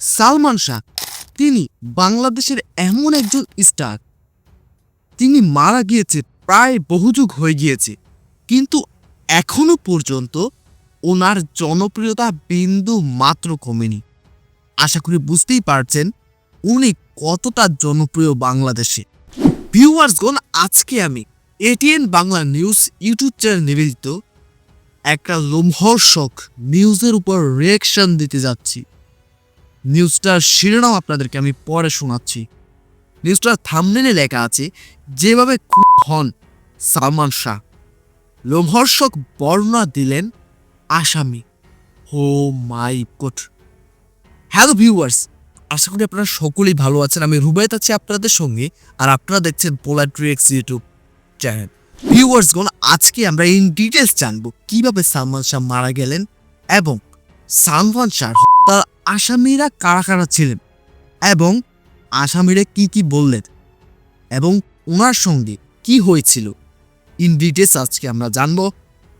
সালমান শাহ, তিনি বাংলাদেশের এমন একজন স্টার তিনি মারা গিয়েছে প্রায় বহুযুগ হয়ে গিয়েছে, কিন্তু এখনও পর্যন্ত ওনার জনপ্রিয়তা বিন্দু মাত্র কমেনি। আশা করি বুঝতেই পারছেন উনি কতটা জনপ্রিয় বাংলাদেশে। ভিউয়ার্সগণ, আজকে আমি ATN Bangla news YouTube channel নিবেদিত একটা লোমহর্ষক নিউজের উপর রিয়েকশন দিতে যাচ্ছি। নিউজটার শিরোনাম আপনাদেরকে আমি পরে শোনাচ্ছি। নিউজটার থামনেলে লেখা আছে, যেভাবে হন সালমান শাহ, লোমহর্ষক বর্ণনা দিলেন আসামি। হো মাই গড। হ্যালো ভিউয়ার্স আশা করি আপনারা সকলেই ভালো আছেন। আমি রুবাইত আছি আপনাদের সঙ্গে, আর আপনারা দেখছেন পোলার ট্রিক্স ইউটিউব চ্যানেল ভিউয়ার্সগণ আজকে আমরা ইন ডিটেলস জানব, কীভাবে সালমান শাহ মারা গেলেন এবং সালমান শাহ আসামিরা কারা কারা ছিলেন এবং আসামিরা কি কি বললেন এবং ওনার সঙ্গে কি হয়েছিল? ইন ডিটেলস আজকে আমরা জানব।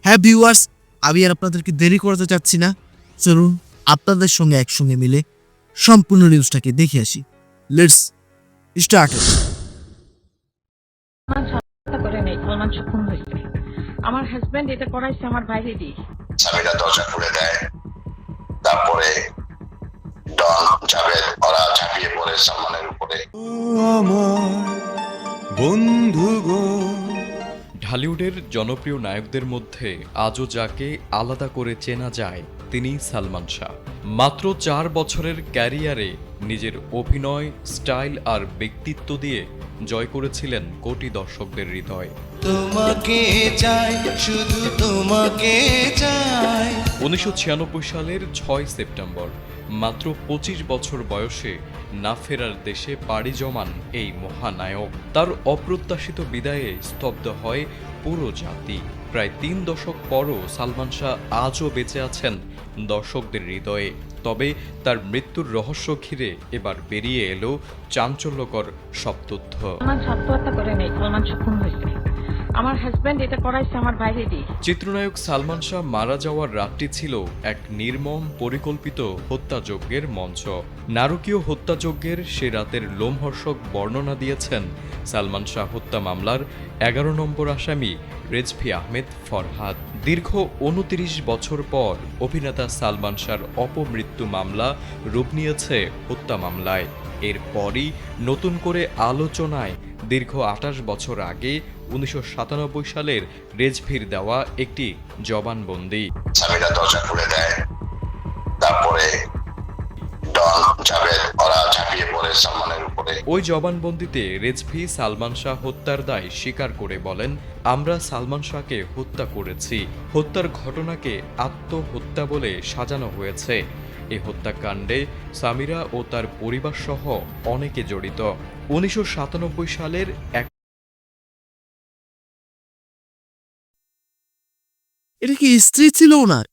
হ্যাঁ ভিউয়ার্স আমি আর আপনাদেরকে দেরি করতে চাচ্ছি না। চলুন আপনাদের সঙ্গে একসঙ্গে মিলে সম্পূর্ণ নিউজটাকে দেখে আসি। লেটস স্টার্ট আমার হাজবেন্ড এটা করাইছে আমার বাইরে দিয়ে। দরজা খুলে দেয়। সালমানের উপরে। আমার বন্ধু গো ঢালিউডের জনপ্রিয় নায়কদের মধ্যে আজও যাকে আলাদা করে চেনা যায় তিনি সালমান শাহ। মাত্র চার বছরের ক্যারিয়ারে নিজের অভিনয় স্টাইল আর ব্যক্তিত্ব দিয়ে জয় করেছিলেন কোটি দর্শকদের হৃদয়। তোমাকে চাই শুধু তোমাকে চাই। উনিশশো ছিয়ানব্বই সালের ছয় সেপ্টেম্বর মাত্র পঁচিশ বছর বয়সে না ফেরার দেশে পাড়ি জমান এই মহানায়ক। তার অপ্রত্যাশিত বিদায়ে স্তব্ধ হয় পুরো জাতি। প্রায় তিন দশক পরও সালমান শাহ আজও বেঁচে আছেন দর্শকদের হৃদয়ে। তবে তার মৃত্যুর রহস্য ঘিরে এবার বেরিয়ে এলো চাঞ্চল্যকর সব তথ্য। সালমান করে নেই সালমান হয়েছে। আমার হাজবেন্ড এটা করাইছে আমার বাইরে দিয়ে চিত্রনায়ক সালমান শাহ মারা যাওয়ার রাতটি ছিল এক নির্মম, পরিকল্পিত হত্যাযজ্ঞের মঞ্চ। নারকীয় হত্যাযজ্ঞের সে রাতের লোমহর্ষক বর্ণনা দিয়েছেন সালমান শাহ হত্যা মামলার এগারো নম্বর আসামি রেজভি আহমেদ ফরহাদ। দীর্ঘ উনতিরিশ বছর পর অভিনেতা সালমান শাহর অপমৃত্যু মামলা রূপ নিয়েছে হত্যা মামলায়। এরপরই নতুন করে আলোচনায় দীর্ঘ আঠাশ বছর আগে উনিশশো সাতানব্বই সালের রেজভির দেওয়া একটি জবানবন্দি। স্বামীরা দরজা খুলে দেয়। তারপরে ডন জাভেদ ওরা ঝাঁপিয়ে পড়ে সালমানের উপরে। ওই জবানবন্দিতে রেজভি সালমান শাহ হত্যার দায় স্বীকার করে বলেন আমরা সালমান শাহকে হত্যা করেছি। হত্যার ঘটনাকে আত্মহত্যা বলে সাজানো হয়েছে। এই হত্যাকাণ্ডে সামিরা ও তার পরিবার সহ অনেকে জড়িত। উনিশশো সাতানব্বই সালের এক এটা কি স্ত্রী ছিল ওনার?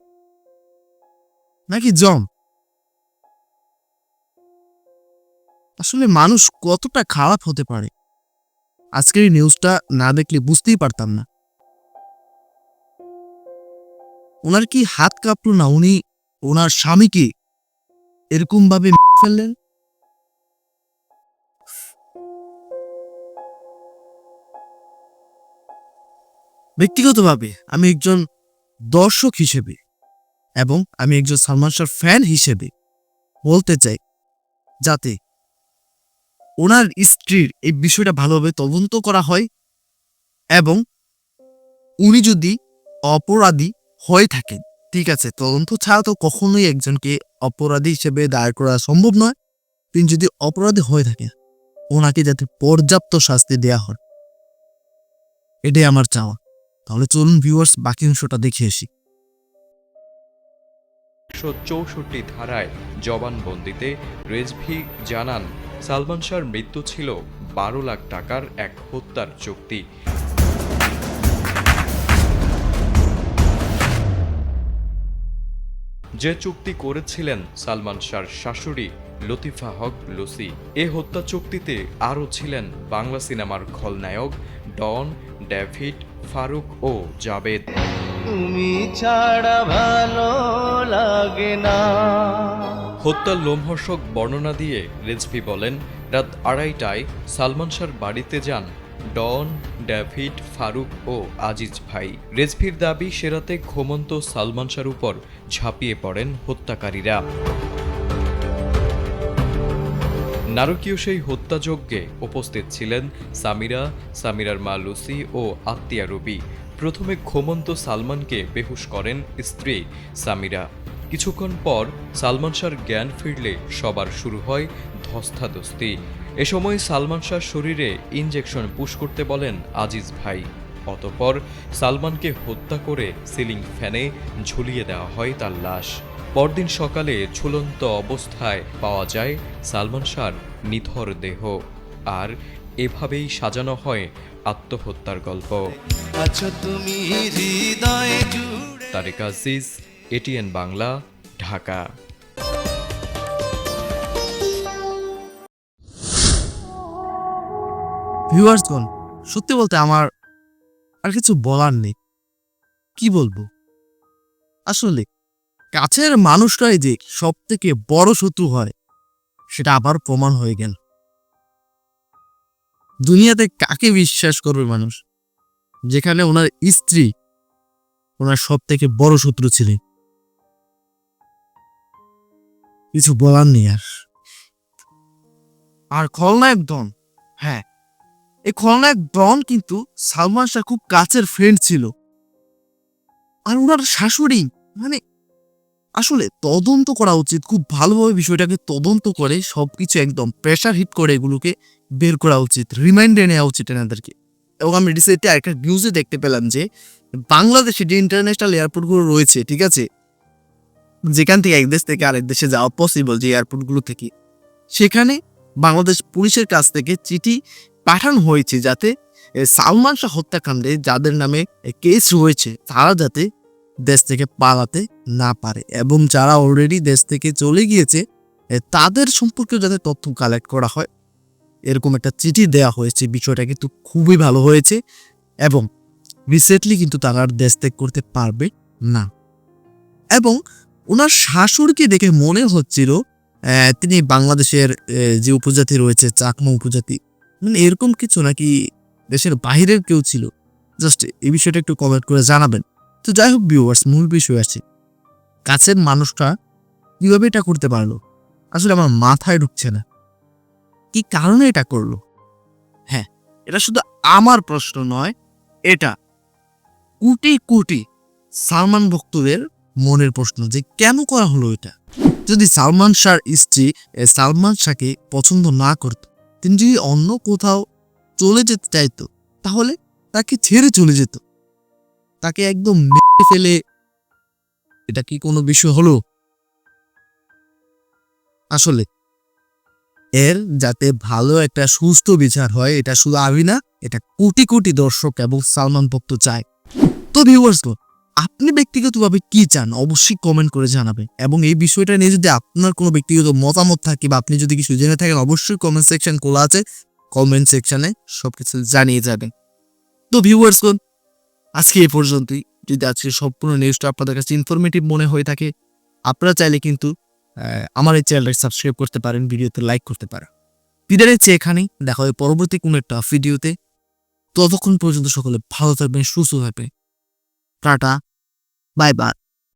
নাকি জম আসলে মানুষ কতটা খারাপ হতে পারে? আজকের এই নিউজটা না দেখলে বুঝতেই পারতাম না। ওনার কি হাত কাঁপলো না? উনি ওনার স্বামীকে এরকম ভাবে ফেললেন? ব্যক্তিগতভাবে আমি একজন দর্শক হিসেবে এবং আমি একজন সালমান শাহর ফ্যান হিসেবে বলতে চাই যাতে ওনার স্ত্রীর এই বিষয়টা ভালোভাবে তদন্ত করা হয় এবং উনি যদি অপরাধী হয়ে থাকেন, ঠিক আছে, তদন্ত ছাড়া তো কখনোই একজনকে অপরাধী হিসেবে দায়ের করা সম্ভব নয়। তিনি যদি অপরাধী হয়ে থাকেন, ওনাকে যাতে পর্যাপ্ত শাস্তি দেয়া হয়, এটাই আমার চাওয়া। তাহলে চলুন ভিউয়ার্স বাকি অংশটা দেখে আসি। একশো চৌষট্টি ধারায় জবানবন্দিতে রেজভি জানান, সালমান শাহর মৃত্যু ছিল বারো লাখ টাকার এক হত্যার চুক্তি। যে চুক্তি করেছিলেন সালমান শাহর শাশুড়ি লতিফা হক লুসি, এ হত্যা চুক্তিতে আরও ছিলেন বাংলা সিনেমার খলনায়ক ডন ডেভিড ফারুক ও জাবেদ। তুমি ছাড়া ভালো লাগে না। হত্যার লোমহর্ষক বর্ণনা দিয়ে রেজভি বলেন রাত আড়াইটায় সালমান শাহর বাড়িতে যান ডন ডেভিড ফারুক ও আজিজ ভাই। রেজভির দাবি সেরাতে ঘুমন্ত সালমান শাহর উপর ঝাঁপিয়ে পড়েন হত্যাকারীরা। নারকীয় সেই হত্যাযজ্ঞে উপস্থিত ছিলেন সামিরা, সামিরার মা লুসি ও আত্মীয়া রবি। প্রথমে ঘুমন্ত সালমানকে বেহুশ করেন স্ত্রী সামিরা। কিছুক্ষণ পর সালমান শাহর জ্ঞান ফিরলে সবার শুরু হয় ধস্তাধস্তি। এ সময় সালমান শাহর শরীরে ইনজেকশন পুশ করতে বলেন আজিজ ভাই। অতপর সালমানকে হত্যা করে সিলিং ফ্যানে ঝুলিয়ে দেওয়া হয় তার লাশ। পরদিন সকালে ঝুলন্ত অবস্থায় পাওয়া যায় সালমান শাহর নিথর দেহ। আর এভাবেই সাজানো হয় আত্মহত্যার গল্প। আছো তুমি হৃদয়ে জুড়ে তারেক আজিজ এটিএন বাংলা ঢাকা। ভিউয়ার্সগণ সত্যি বলতে আমার আর কিছু বলার নেই। কি বলব? আসলে কাছের মানুষটাই যে সব থেকে বড় শত্রু হয়, সেটা আবার প্রমাণ হয়ে গেল। দুনিয়াতে কাকে বিশ্বাস করবে মানুষ? যেখানে ওনার স্ত্রী ওনার সব থেকে বড় শত্রু ছিলেন। কিছু বলার নেই আর। আর খলনায়ক ডন হ্যাঁ এই খলনায়ক ডন কিন্তু সালমান শাহ খুব কাছের ফ্রেন্ড ছিল। আর ওনার শাশুড়ি মানে আসলে তদন্ত করা উচিত, খুব ভালোভাবে বিষয়টাকে তদন্ত করে সব কিছু একদম প্রেশার হিট করে এগুলোকে বের করা উচিত রিমাইন্ডে নেওয়া উচিত এনাদেরকে। এবং আমি রিসেন্টলি একটা নিউজে দেখতে পেলাম যে বাংলাদেশে যে ইন্টারন্যাশনাল এয়ারপোর্টগুলো রয়েছে, ঠিক আছে? যেখান থেকে এক দেশ থেকে আরেক দেশে যাওয়া পসিবল যে এয়ারপোর্টগুলো থেকে, সেখানে বাংলাদেশ পুলিশের কাছ থেকে চিঠি পাঠানো হয়েছে যাতে সালমান শাহ হত্যাকাণ্ডে যাদের নামে কেস রয়েছে, তারা যাতে দেশ থেকে পালাতে না পারে এবং যারা অলরেডি দেশ থেকে চলে গিয়েছে তাদের সম্পর্কেও যাতে তথ্য কালেক্ট করা হয়। এরকম একটা চিঠি দেওয়া হয়েছে, বিষয়টা কিন্তু খুবই ভালো হয়েছে এবং রিসেন্টলি কিন্তু তারা আর দেশ ত্যাগ করতে পারবে না। এবং ওনার শাশুড়িকে দেখে মনে হচ্ছিল তিনি বাংলাদেশের যে উপজাতি রয়েছে, চাকমা উপজাতি মানে এরকম কিছু নাকি দেশের বাইরের কেউ ছিল? জাস্ট এই বিষয়টা একটু কমেন্ট করে জানাবেন। তো যাই হোক ভিউয়ার্স মূল বিষয় আছে কাছের মানুষটা কীভাবে এটা করতে পারল? আসলে আমার মাথায় ঢুকছে না। কি কারণে এটা করল? হ্যাঁ এটা শুধু আমার প্রশ্ন নয়, এটা কোটি কোটি সালমান ভক্তদের মনের প্রশ্ন যে কেন করা হলো এটা? যদি সালমান শাহর স্ত্রী সালমান শাহকে পছন্দ না করত তিনি যদি অন্য কোথাও চলে যেতে চাইতো, তাহলে তাকে ছেড়ে চলে যেত। তাকে একদম মেরে ফেলে। এটা কি কোনো বিষয় হলো? আসলে, এর যাতে ভালো একটা সুস্থ বিচার হয়, এটা শুধু আমি না এটা কোটি কোটি দর্শক এবং সালমান ভক্ত চায়। তো ভিউয়ার্স আপনি ব্যক্তিগতভাবে কি চান? অবশ্যই কমেন্ট করে জানাবেন। এবং এই বিষয়টা নিয়ে যদি আপনার কোনো ব্যক্তিগত মতামত থাকে বা আপনি যদি কিছু জেনে থাকেন, অবশ্যই কমেন্ট সেকশন খোলা আছে। কমেন্ট সেকশনে সবকিছু জানিয়ে যাবেন। তো ভিউয়ার্স আজকে এ পর্যন্তই। যদি আজকে সম্পূর্ণ নিউজটা আপনাদের কাছে ইনফরমেটিভ মনে হয়ে থাকে, আপনারা চাইলে কিন্তু আমার এই চ্যানেলটাকে সাবস্ক্রাইব করতে পারেন, ভিডিওতে লাইক করতে পারেন। বিদায় নিচ্ছি এখানেই। দেখা হবে পরবর্তী কোনো একটা ভিডিওতে ততক্ষণ পর্যন্ত সকলে ভালো থাকবেন, সুস্থ থাকবেন। Tata bye bye